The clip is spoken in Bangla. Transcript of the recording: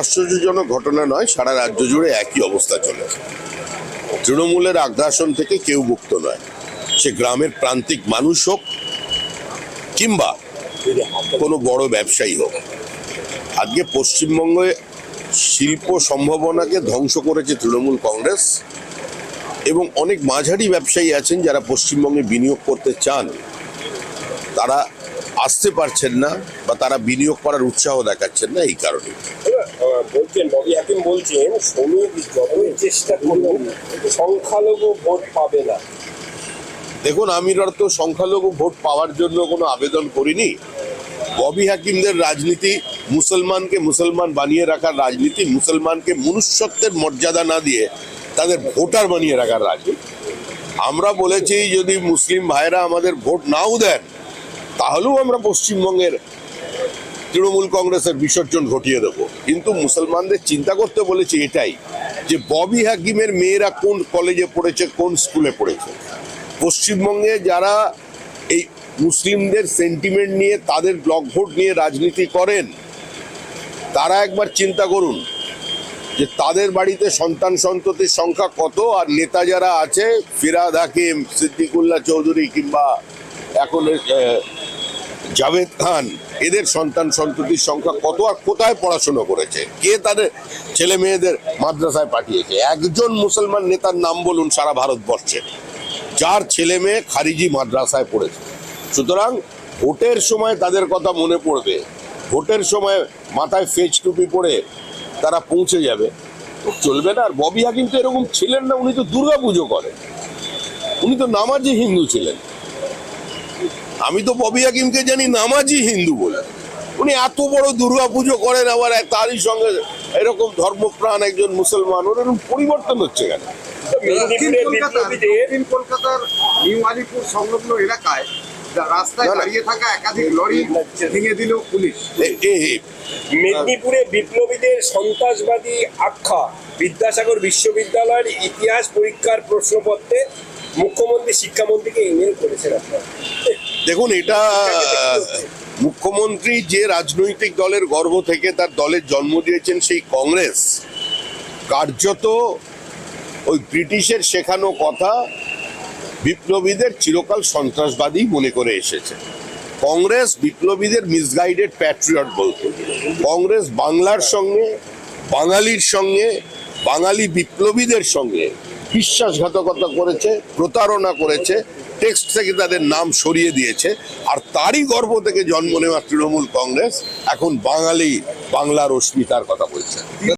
আশ্চর্যজনক ঘটনা নয়, সারা রাজ্য জুড়ে একই অবস্থা চলেছে তৃণমূলের আগ্রাসন থেকে কেউ মুক্ত নয়। সে গ্রামের প্রান্তিক মানুষ হোক কিংবা কোনো বড় ব্যবসায়ী হোক। আজকে পশ্চিমবঙ্গে শিল্প সম্ভাবনাকে ধ্বংস করেছে তৃণমূল কংগ্রেস এবং অনেক মাঝারি ব্যবসায়ী আছেন যারা পশ্চিমবঙ্গে বিনিয়োগ করতে চান। তারা আসতে পারছেন না বা তারা বিনিয়োগ করার উৎসাহ দেখাচ্ছেন না এই কারণে। বলছেন হাকিম বলছেন শ্রমিক যতই চেষ্টা করুন, সংখ্যালঘু ভোট পাবে না। দেখুন আমি তো সংখ্যালঘু ভোট পাওয়ার জন্য কোনো আবেদন করিনি। ববি হাকিমদের রাজনীতি, মুসলমানকে মুসলমান বানিয়ে রাখার রাজনীতি, মুসলমানকে মনুষ্যত্বের মর্যাদা না দিয়ে তাদের ভোটার বানিয়ে রাখার রাজনীতি। আমরা বলেছি, যদি মুসলিম ভাইরা আমাদের ভোট নাও দেন, তাহলেও আমরা পশ্চিমবঙ্গের তৃণমূল কংগ্রেসের বিসর্জন ঘটিয়ে দেবো। কিন্তু মুসলমানদের চিন্তা করতে বলেছি এটাই, যে ববি হাকিমের মেয়েরা কোন কলেজে পড়েছে, কোন স্কুলে পড়েছে। পশ্চিমবঙ্গে যারা এই মুসলিমদের সেন্টিমেন্ট নিয়ে, তাদের ব্লক ভোট নিয়ে রাজনীতি করেন, তারা একবার চিন্তা করুন, যে তাদের বাড়িতে সন্তান সন্ততির সংখ্যা কত, আর নেতা যারা আছে, ফিরাদ হাকিম, সিদ্দিকুল্লাহ চৌধুরী কিংবা এখন জাভেদ খান, এদের সন্তান সন্ততির সংখ্যা কত আর কোথায় পড়াশোনা করেছে? কে তাদের ছেলে মেয়েদের মাদ্রাসায় পাঠিয়েছে? একজন মুসলমান নেতার নাম বলুন সারা ভারতবর্ষে। যার ছেলে মেয়ে খারিজি মাদ্রাসায় পড়েছে। সুতরাং ভোটের সময় তাদের কথা মনে পড়বে। ভোটের সময় মাথায় ফেজ টুপি পরে তারা পৌঁছে যাবে। চলবে না। আর ববি হাকিম তো এরকম ছিলেন না, উনি তো দুর্গা পুজো করেন। উনি তো নামাজি হিন্দু ছিলেন। আমি তো ববি হাকিমকে জানি নামাজি হিন্দু বলে। উনি এত বড় দুর্গা পুজো করেন আবার এক- তারই সঙ্গে এরকম ধর্মপ্রাণ একজন মুসলমান ওর এরকম পরিবর্তন হচ্ছে কেন? কলকাতার নিউ আলিপুর সংলগ্ন এলাকায় রাস্তায় না, না। দাঁড়িয়ে থাকা একাধিক লরি ভেঙে দিল পুলিশ। এ- এ- মেদিনীপুরে বিপ্লবীদের সন্ত্রাসবাদী আখ্যা বিদ্যাসাগর বিশ্ববিদ্যালয়ের ইতিহাস পরীক্ষার প্রশ্নপত্রে মুখ্যমন্ত্রী শিক্ষামন্ত্রীকে ইমেল করেছেন আপনারা। দেখুন, এটা, মুখ্যমন্ত্রী যে রাজনৈতিক দলের গর্ব থেকে তার দলের জন্ম দিয়েছেন সেই কংগ্রেস, কার্যত ওই ব্রিটিশের শেখানো কথা বিপ্লবীদের চিরকাল সন্ত্রাসবাদী মনে করে এসেছে। কংগ্রেস বিপ্লবীদের মিসগাইডেড প্যাট্রিয়ট বলতো। কংগ্রেস বাংলার সঙ্গে, বাঙালির সঙ্গে, বাঙালি বিপ্লবীদের সঙ্গে বিশ্বাসঘাতকতা করেছে, প্রতারণা করেছে টেক্সট থেকে তাদের নাম সরিয়ে দিয়েছে। আর তারই গর্ব থেকে জন্ম নেওয়া তৃণমূল কংগ্রেস এখন বাঙালি বাংলার অস্মিতার কথা বলছে।